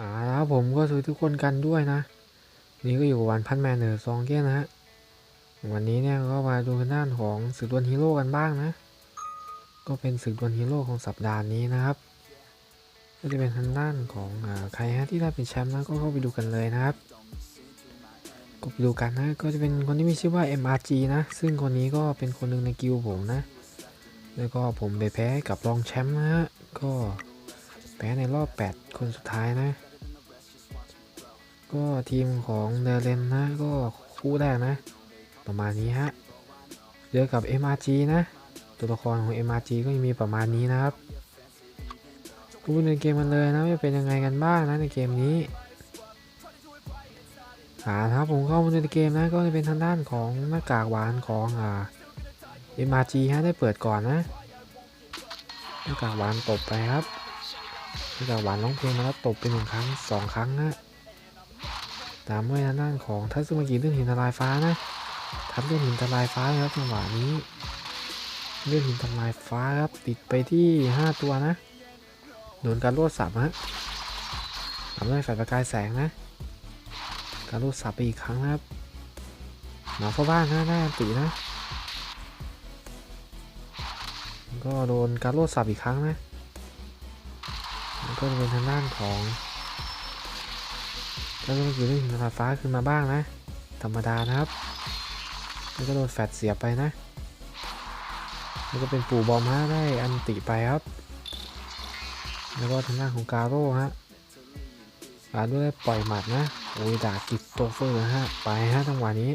อ่าแล้วผมก็สวัสดีทุกคนกันด้วยนะ นี่ก็อยู่วันพันแมนเนอร์ซองเก้นะฮะวันนี้เนี่ยก็มาดูกันด้านของศึกดวลฮีโร่กันบ้างนะ ก็เป็นศึกดวลฮีโร่ของสัปดาห์นี้นะครับ ก็จะเป็นทางด้านของอาใครฮะที่ได้เป็นแชมป์นะก็เข้าไปดูกันเลยนะครับก็ไปดูกันนะก็จะเป็นคนที่มีชื่อว่า MRG นะ ซึ่งคนนี้ก็เป็นคนหนึ่งในกิลผมนะ แล้วก็ผมไปแพ้กับรองแชมป์นะฮะก็แพ้ในรอบ 8 คนสุดท้ายนะ ก็ทีมของเดเรนนะก็คู่แรกนะ ประมาณนี้ฮะเจอกับ MRG นะ ตัวละครของ MRG ก็ยังมีประมาณนี้นะครับพูดในเกมมันเลยนะว่เป็นยังไงกันบ้างนะในเกมนี้อ่าครับผมเข้ามาในเกมนะก็จะเป็นทางด้านของหน้ากากหวานของอ่า MRG ฮะได้เปิดก่อนนะหน้ากากหวานตบไปครับหน้ากากหวานร้องเพลงมาแล้วตบไปหนึ่งครั้งสองครั้งนะ ตามด้วยทางด้านของทัศมากิเรื่องหินทลายฟ้านะทัดเรื่องหินทลายฟ้าครับจังหวะนี้เรื่องหินทลายฟ้าครับติดไปที่ 5 ตัวนะโดนการโลดสับฮะทำด้วยไฟประกายแสงนะ การโลดสับไปอีกครั้งนะครับหมาเข้าบ้านนะได้ตินะ ก็โดนการโลดสับอีกครั้งนะก็เป็นทางด้านของ แล้วก็มื่อกี้ได้หินทาฟ้าขึ้นมาบ้างนะ ธรรมดานะครับ แล้วก็โดนแฟดเสียไปนะ แล้วก็เป็นปู่บอมฮะได้อันติไปครับ แล้วก็ทางด้านของกาโร่ฮะกาโร่ได้ปล่อยหมัดนะ โอ้ยดากิดโตเฟอร์ฮะ ไปฮะจังหวะนี้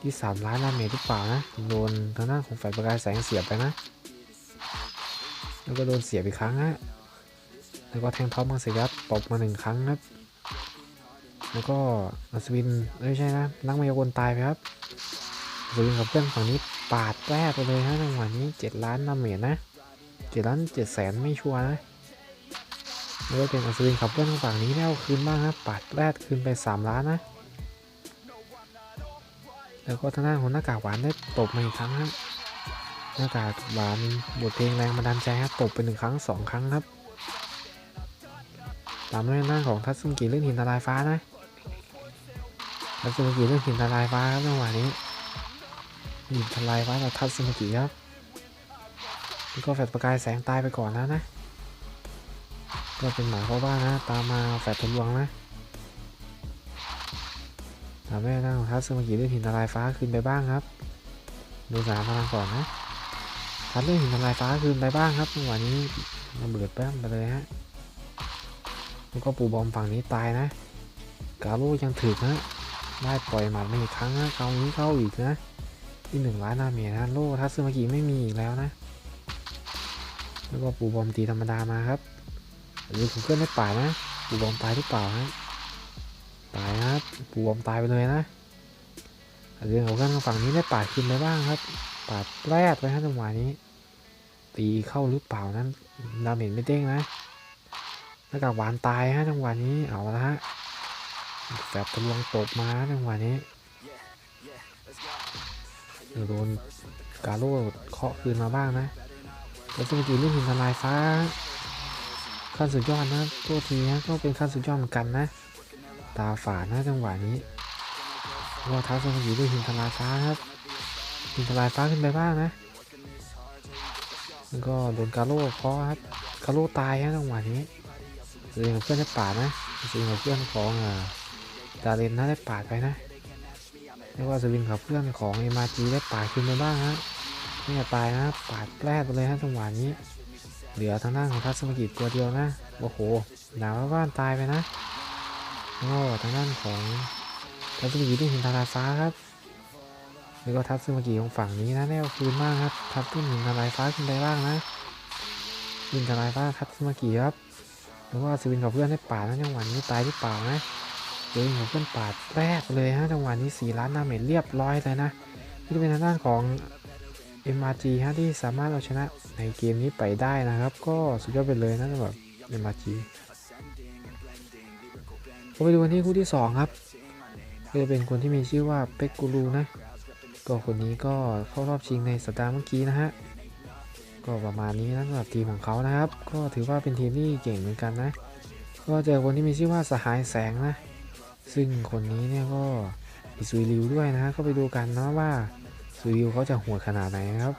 ที่ 3 ล้านดาเมจหรือเปล่านะ โดนทางด้านของแฟดประกายแสงเสียไปนะ แล้วก็โดนเสียบอีกครั้งฮะ แล้วก็แทงท็อปมังสยัดตบมาหนึ่งครั้งครับ แล้วก็อัศวินไม่ใช่นะนักมายากลตายไปครับอัศวินกับเพื่อนฝั่งนี้ปาดแรกไปเลยฮะจังหวะนี้7ล้านดาเมจนะ7ล้าน7แสนไม่ชัวร์นะแล้วก็เป็นอัศวินขับเพื่อนฝั่งนี้แล้วคืนบ้างครับปาดแรกคืนไป3ล้านนะแล้วก็ทางด้านของหน้ากากหวานได้ตบมาอีกครั้งครับหน้ากากหวานบทเพลงแรงบันดาลใจครับตบไปหนึ่งครั้งสองครั้งครับตามด้วยหน้าของทัศนกิเรื่องหินทลายฟ้านะ ทัศนกิเรื่องหินทลายฟ้าครับจังหวะนี้หินทลายฟ้าจากทัศนกิครับแล้วก็แฟดประกายแสงตายไปก่อนแล้วนะ ก็เป็นหมาเข้าบ้านนะ ตามมาแฟดทะลวงนะตามด้วยหน้านของทัศนกิเรื่องหินทลายฟ้าขึ้นไปบ้างครับดูสามพลังก่อนนะทัดเรื่องหินทลายฟ้าคืนไปบ้างครับจังหวะนี้ระเบิดแป้มไปเลยฮะแล้วก็ปูบอมฝั่งนี้ตายนะ กาโร่ยังถึกนะ ได้ปล่อยหมัดมาอีกครั้งนะคราวนี้เข้าอีกนะที่หนึ่งล้านนาเมียนะโล่ทัศมากิไม่มีอีกแล้วนะแล้วก็ปูบอมตีธรรมดามาครับหรือผมเพื่อนได้ป่านะปูบอมตายหรือเปล่าฮะตายนะครับปูบอมตายไปเลยนะเรื่องของการฝั่งนี้ได้ปาดขึ้นไปบ้างครับ ปาดแรกไปฮะจังหวะนี้ ตีเข้าหรือเปล่านั้นดาเมจไม่เด้งนะแล้วกับหวานตายฮะจังหวะนี้เอาละฮะ แฝบทะลวงตบมาจังหวะนี้โดนกาโร่เคาะคืนมาบ้างนะแล้วสกิลเรื่องหินทลายฟ้าขั้นสุดยอดนะตัวทีนะก็เป็นขั้นสุดยอดเหมือนกันนะ ตาฝาดนะจังหวะนี้ว่าท้าสมุยด้วยหินทลายฟ้าครับหินทลายฟ้าขึ้นไปบ้างนะแล้วก็โดนกาโร่เคาะครับกาโร่ตายฮะจังหวะนี้เรื่องเพื่อนได้ปานะสวิงกับเพื่อนของอ่า ดาเรนนะได้ปาดไปนะเรียกว่าสวิงกับเพื่อนของเอมาจีได้ปาดขึ้นไปบ้างฮะไม่อยากตายนะปาดแรกไปเลยฮะจังหวะนี้ เหลือทางด้านของทัศนกิจตัวเดียวนะโอ้โหหนาวบ้านตายไปนะแล้ทางด้านของทัศนกิที่หินทาราฟ้าครับแล้วก็ทัศนกิของฝั่งนี้นะได้เอาคืนมากครับทับต้นหินทลายฟ้าขึ้นไปบ้างนะหินทลายฟ้าทัศนกิครับแล้วก็สวินกับเพื่อนได้ป่าดนะจังหวะนี้ตายที่ป่านะ สวินกับเพื่อนปาดแรกเลยฮะจังหวะนี้สี่ล้านดาเมจเรียบร้อยเลยนะนี่เป็นทางด้านของ MRG ฮะที่สามารถเอาชนะในเกมนี้ไปได้นะครับ ก็สุดยอดไปเลยนะสำหรับ MRG ก็ไปดูกันที่คู่ที่สองครับก็จะเป็นคนที่มีชื่อว่าเป็กกูรูนะ ก็คนนี้ก็เข้ารอบชิงในสัปดาห์เมื่อกี้นะฮะ ก็ประมาณนี้นะสำหรับทีมของเขานะครับ ก็ถือว่าเป็นทีมที่เก่งเหมือนกันนะ ก็เจอคนที่มีชื่อว่าสหายแสงนะ ซึ่งคนนี้เนี่ยก็มีซุยริวด้วยนะก็ไปดูกันเนาะว่าซุยริวเขาจะหัวขนาดไหนนะครับ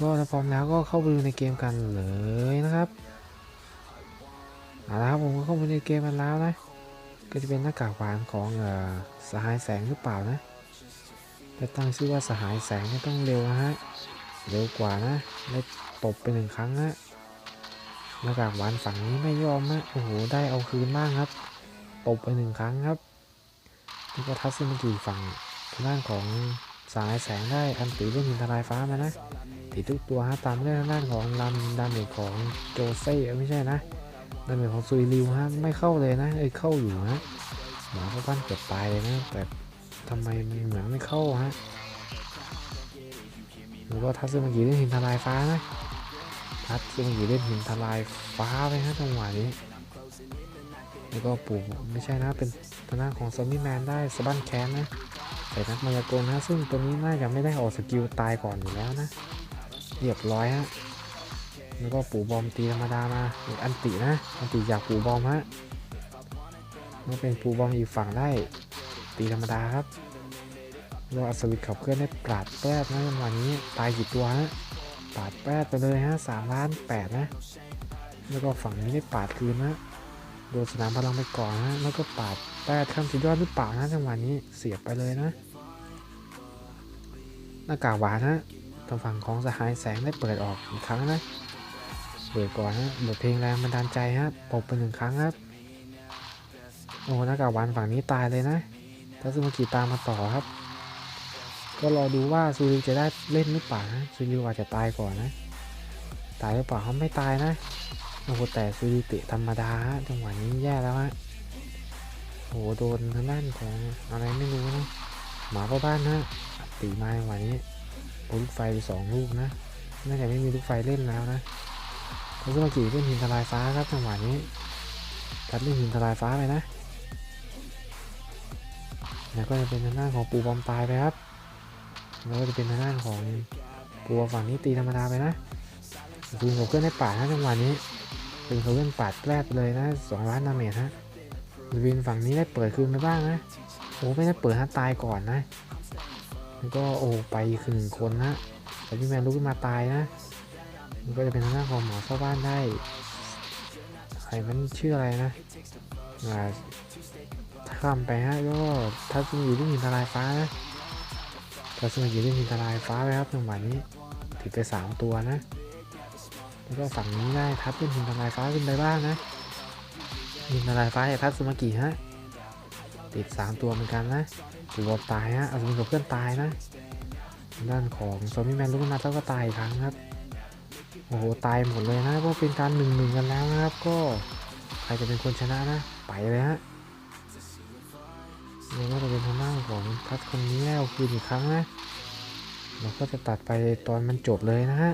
ก็ถ้าพร้อมแล้วก็เข้าไปดูในเกมกันเลยนะครับเอาละครับผมก็เข้าไปในเกมกันแล้วนะ ก็จะเป็นหน้ากากหวานของเอ่อสหายแสงหรือเปล่านะแต่ตั้งชื่อว่าสหายแสงเนี่ต้องเร็วนะฮะเร็วกว่านะได้ตบไปหนึ่งครั้งนะหน้ากากหวานฝั่งนี้ไม่ยอมนะโอ้โหได้เอาคืนบ้างครับ ตบไปหนึ่งครั้งครับนี่ก็ทัศนกิฝั่งทางด้านของสายแสงได้อันตีเรื่องหินทลายฟ้ามานะติดทุกตัวฮะตามด้วยทางด้านของลำดาเมจของโจเซ่ไม่ใช่นะดาเมจของซุยริวฮะไม่เข้าเลยนะเอ้ยเข้าอยู่นะหมาพ่อบ้นเกือบตายเลยนะแต่ทำไมมันเหมือนไม่เข้าฮะแล้วก็ทัศนกิเรื่องหินทลายฟ้านะทัศนกิเรื่องหินทลายฟ้าไปฮะจังหวะนี้ แล้วก็ปู่ไม่ใช่นะเป็นทางด้านของซอมบี้แมนได้สะบั้นแค้นนะใส่นักมายากลนะซึ่งตัวนี้น่าจะไม่ได้ออกสกิลตายก่อนอยู่แล้วนะเรียบร้อยฮะแล้วก็ปู่บอมตีธรรมดามาอันตินะอันติจากปู่บอมฮะแล้วเป็นปู่บอมอีกฝั่งได้ตีธรรมดาครับแล้วอัศวินขับเคลื่อนได้ปราดแปดนะจังหวะนี้ตายกี่ตัวฮะปาดแปดไปเลยฮะสามล้านแปดนะ แล้วก็ฝั่งนี้ได้ปาดคืนนะ โดนสนามพลังไปก่อนนะแล้วก็ปาดแปดขั้นสุดยอดหรือเปล่านะจังหวะนี้เสียบไปเลยนะหน้ากากหวานนะทางฝั่งของสหายแสงได้เปิดออกอีกครั้งนะเปิดก่อนนะบทเพลงแรงบันดาลใจฮะตบไปหนึ่งครั้งครับโอ้หน้ากากหวานฝั่งนี้ตายเลยนะทัศมากิตามมาต่อครับ ก็รอดูว่าซูริวจะได้เล่นหรือเปล่านะซูริวอาจจะตายก่อนนะ ตายหรือเปล่าเขาไม่ตายนะ โอ้โหแต่ซูริเตะธรรมดาฮะจังหวะนี้แย่แล้วฮะโอ้โหโดนทางด้านของอะไรไม่รู้นะหมาพ่อบ้านนะตีมาจังหวะนี้ลูกไฟไปสองลูกนะน่าจะไม่มีลูกไฟเล่นแล้วนะเขาจะมากี่เล่นหินทลายฟ้าครับจังหวะนี้ตัดเล่นหินทลายฟ้าไปนะแล้วก็จะเป็นทางด้านของปูบอมตายไปครับแล้วก็จะเป็นทางด้านของปูฝั่งนี้ตีธรรมดาไปนะดูเขาเพื่อนได้ปานะจังหวะนี้ เป็นเขาเพื่นปาดแรกเลยนะสองล้านดาเมจฮะวินฝั่งนี้ได้เปิดคืนไปบ้างนะโอ้ไม่ได้เปิดฮะตายก่อนนะแล้วก็โอ้ไปคือหนึ่งคนนะแต่พี่แมนลุกขึ้นมาตายนะมันก็จะเป็นทางด้านของหมอเข้าบ้านได้ใครมันชื่ออะไรนะอ่าข้ามไปฮะก็ทัศนีอยู่ที่หินทลายฟ้านะทัศนีอยู่ที่หินทลายฟ้าไปครับจังหวะนี้ติดไปสามตัวนะ แล้วก็ฝั่งนี้ได้ทับเป็นหินทลายฟ้าขึ้นไปบ้างนะหินทลายฟ้าจากทับสมากิฮะติด 3 ตัวเหมือนกันนะตัวตายฮะเอาสมิกับเพื่อนตายนะด้านของโซมบี้แมนลุกนาแล้วก็ตายครั้งครับโอ้โหตายหมดเลยนะเพราะเป็นการหนึ่งหนึ่งกันแล้วนะครับ ก็ใครจะเป็นคนชนะนะ ไปเลยฮะนี่ก็จะเป็นทางด้านของทัศคนนี้แล้วคืนอีกครั้งนะเราก็จะตัดไปตอนมันจบเลยนะฮะ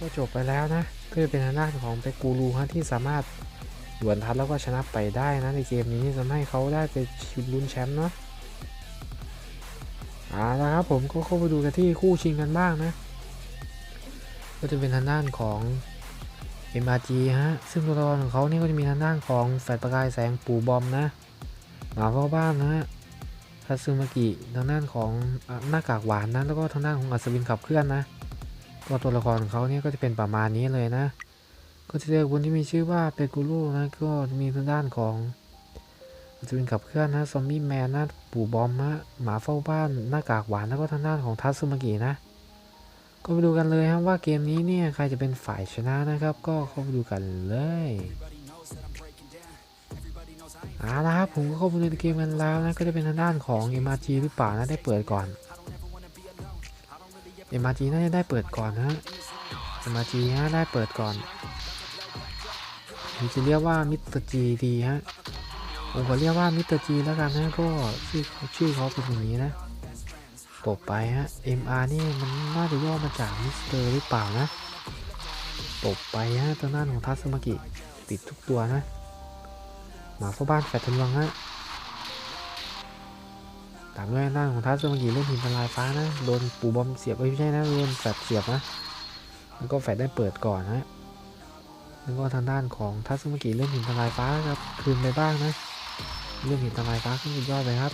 ก็จบไปแล้วนะ ก็จะเป็นทางด้านของเปกูรูฮะที่สามารถดวลทัดแล้วก็ชนะไปได้นะในเกมนี้ทำให้เขาได้ไปชิงลุ้นแชมป์เนาะเอาละครับผมก็เข้าไปดูกันที่คู่ชิงกันบ้างนะ ก็จะเป็นทางด้านของ MRG ฮะ ซึ่งตัวละครของเขาเนี่ยก็จะมีทางด้านของแฟลประกายแสงปูบอมนะ หมาเข้าบ้านนะฮะทัซึมากิทางด้านของหน้ากากหวานนะแล้วก็ทางด้านของอัศวินขับเคลื่อนนะ ก็ตัวละครของเขาเนี่ยก็จะเป็นประมาณนี้เลยนะ ก็จะเรียกคนที่มีชื่อว่าเปกูรูนะก็มีทางด้านของจะเป็นขับเคลื่อนนะซอมบี้แมนนะปู่บอมนะหมาเฝ้าบ้านหน้ากากหวานแล้วก็ทางด้านของทัตสึมากินะ ก็ไปดูกันเลยครับว่าเกมนี้เนี่ยใครจะเป็นฝ่ายชนะนะครับ ก็เข้าไปดูกันเลยเอาละครับผมก็เข้าไปในเกมกันแล้วนะก็จะเป็นทางด้านของ MRG หรือเปล่านะได้เปิดก่อน MRG น่าจะได้เปิดก่อนนะ MRG ฮะได้เปิดก่อนหรือจะเรียกว่ามิสเตอร์จีดีฮะผมขอเรียกว่ามิสเตอร์จีแล้วกันนะก็ชื่อชื่อเขาเป็นอย่างนี้นะตบไปฮะ MR นี่มันน่าจะย่อมาจากมิสเตอร์หรือเปล่านะตบไปฮะทางด้านของทัศมากิติดทุกตัวนะ มาเฝ้าบ้านแฟดทะลวงฮะ ตามด้วยทางด้านของทัศมากิเล่นหินทลายฟ้านะโดนปูบอมเสียบไม่ใช่นะโดนแฟดเสียบนะแล้วก็แฟดได้เปิดก่อนนะแล้วก็ทางด้านของทัศน์มากิเล่นหินทลายฟ้าครับคืนไปบ้างนะเรื่องหินทลายฟ้าขึ้นสุดยอดไปครับ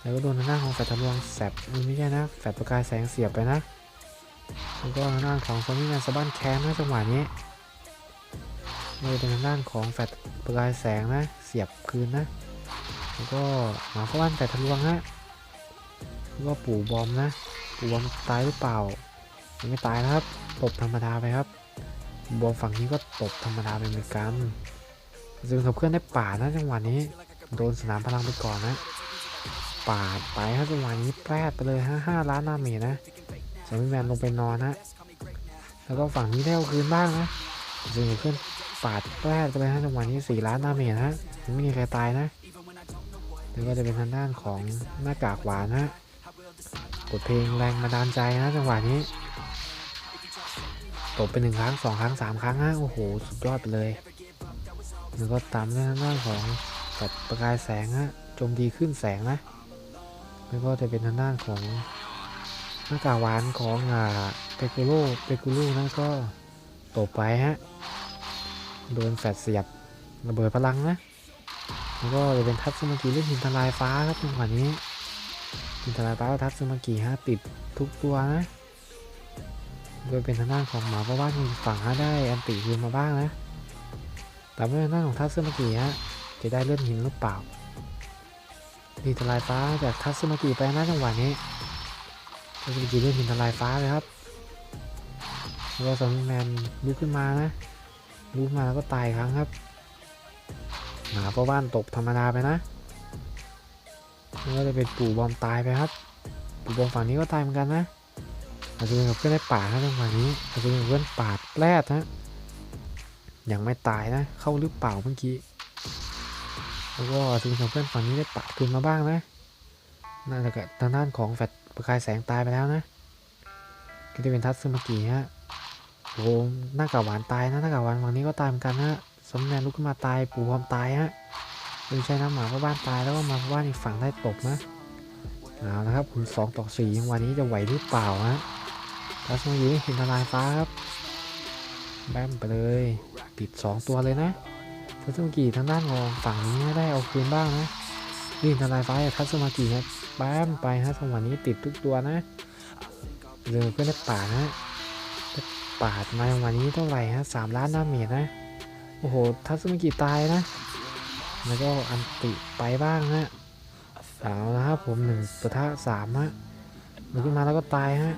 แล้วก็โดนทางด้านของแฟลชทะลวงแสบไม่ใช่นะแฟลชประกายแสงเสียบไปนะแล้วก็ทางด้านของซอมบี้แมนสะบั้นแคมนะจังหวะนี้เลยเป็นทางด้านของแฟลชประกายแสงนะเสียบคืนนะ แล้วก็หมาฟ้าบ้านแฟลชทะลวงฮะแล้วก็ปู่บอมนะ ปู่บอมตายหรือเปล่ายังไม่ตายนะครับ ตบธรรมดาไปครับ บอมฝั่งนี้ก็ตบธรรมดาไปเหมือนกันซึ่งขับเคลื่อนได้ป่านะจังหวะนี้ โดนสนามพลังไปก่อนนะป่าไปครับจังหวะนี้แปรดไปเลยฮะห้าล้านดาเมจนะสมิแมนลงไปนอนฮะแล้วก็ฝั่งนี้ได้เอาคืนบ้างนะซึ่งเพื่อนปาดแปรดไปเลยฮะจังหวะนี้สี่ล้านดาเมจฮะยังไม่มีใครตายนะ แล้วก็จะเป็นทางด้านของหน้ากากหวานฮะกดเพลงแรงมาดานใจนะจังหวะนี้ตบไปหนึ่งครั้งสองครั้งสามครั้งฮะโอ้โหสุดยอดไปเลยแล้วก็ตามด้วยทางด้านของแบบประกายแสงฮะโจมตีขึ้นแสงนะแล้วก็จะเป็นทางด้านของหน้ากากหวานของอ่าเปกูโรเปกูโรนะก็ตบไปฮะโดนแฟดเสียบระเบิดพลังนะ แล้วก็จะเป็นทัตสึมากิเล่นหินทลายฟ้าครับจังหวะนี้หินทลายฟ้ากับทัตสึมากิฮะติดทุกตัวนะโดยเป็นทางด้านของหมาเพราะว่ามีฝั่งฮะได้อันติคืนมาบ้างนะแต่ไม่เป็นทางด้านของทัตสึมากิฮะจะได้เลื่อนหินหรือเปล่าหินทลายฟ้าจากทัศมากิไปนะจังหวะนี้ทัศมากิเล่นหินทลายฟ้าเลยครับแล้วก็ซอมบี้แมนลุกขึ้นมานะลุกมาแล้วก็ตายครั้งครับ หมาพ่อบ้านตกธรรมดาไปนะก็จะเป็นปู่บอมตายไปครับ ปู่บอมฝั่งนี้ก็ตายเหมือนกันนะอาจจะเป็นกับเพื่อนในป่านะจังหวะนี้อาจจะเป็นเพื่อนป่าแรดนะยังไม่ตายนะ เข้าหรือเปล่าเมื่อกี้แล้วก็ทีมของเพื่อนฝั่งนี้ได้ปาดคืนมาบ้างนะน่าจะกับทางด้านของแฟดประกายแสงตายไปแล้วนะก็จะเป็นทัตสึมากิฮะโอ้หหน้ากากหวานตายนะหน้ากากหวานฝั่งนี้ก็ตายเหมือนกันนะ สมแนนลุกขึ้นมาตายปู่พร้อมตายฮะไม่ใช่นะหมาพ่อบ้านตายแล้วก็มาพ่อบ้านอีกฝั่งได้ตบนะเอาละครับคุณสองต่อสี่ยังวันนี้จะไหวหรือเปล่าฮะทัตสึมากิเห็นทลายฟ้าครับแบมไปเลยติดสองตัวเลยนะทัตสึมากิทางด้านของฝั่งนี้ได้เอาคืนบ้างนะนี่ทลายฟ้าทัตสึมากิครับแป๊มไปฮะจังหวะนี้ติดทุกตัวนะเรือเพื่อนได้ป่านะได้ปาดมาจังหวะนี้เท่าไหร่ฮะสามล้านดาเมจนะ โอ้โห ทัตสึมากิตายนะ แล้วก็อันติไปบ้างฮะเอาละครับผมหนึ่งปะทะสามฮะมันขึ้นมาแล้วก็ตายฮะ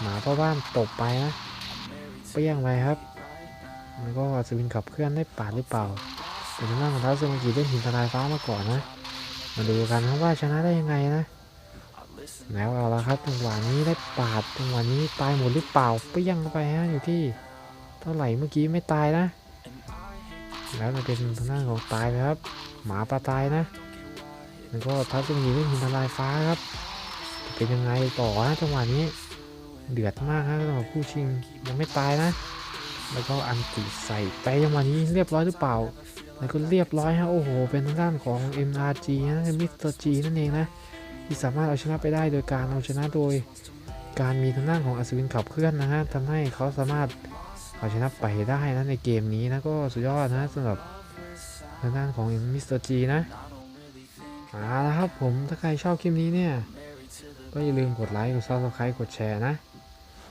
หมาพ่อบ้านตบไปนะเปรี้ยงไปครับแล้วก็สวินขับเคลื่อนได้ปาดหรือเปล่าเป็นทางด้าของท้าวซึมากิเล่นหินทลายฟ้ามาก่อนนะ มาดูกันครับว่าชนะได้ยังไงนะแล้วเอาละครับจังหวะนี้ได้ปาดจังหวะนี้ตายหมดหรือเปล่าเปรี้ยงไปฮะอยู่ที่ เท่าไหร่เมื่อกี้ไม่ตายนะ แล้วจะเป็นทางด้านของตายไปครับ หมาปลาตายนะ แล้วก็ท้าวซึมากิเล่นหินทลายฟ้าครับจะเป็นยังไงต่อนะจังหวะนี้ เดือดมากฮะสำหรับผู้ชิงยังไม่ตายนะ แล้วก็อันติใส่ไปจังหวะนี้เรียบร้อยหรือเปล่า แล้วก็เรียบร้อยฮะโอ้โห เป็นทางด้านของ MRG นะมิสเตอร์ G นั่นเองนะที่สามารถเอาชนะไปได้โดยการเอาชนะโดยการมีทางด้านของอัศวินขับเคลื่อนนะฮะทำให้เขาสามารถ เอาชนะไปได้นะในเกมนี้นะก็สุดยอดนะสำหรับทางด้านของมิสเตอร์ G นะเอาละครับผมถ้าใครชอบคลิปนี้เนี่ย ก็อย่าลืมกดไลค์กด subscribe กดแชร์นะ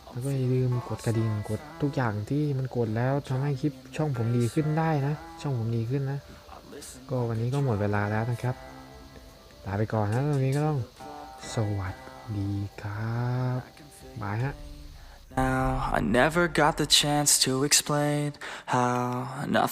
แล้วก็อย่าลืมกดกระดิ่งกดทุกอย่างที่มันกดแล้วทำให้คลิปช่องผมดีขึ้นได้นะ ช่องผมดีขึ้นนะ ก็วันนี้ก็หมดเวลาแล้วนะครับลาไปก่อนนะตอนนี้ก็ต้องสวัสดีครับบายฮะ Now, I never got the chance to explain how nothing.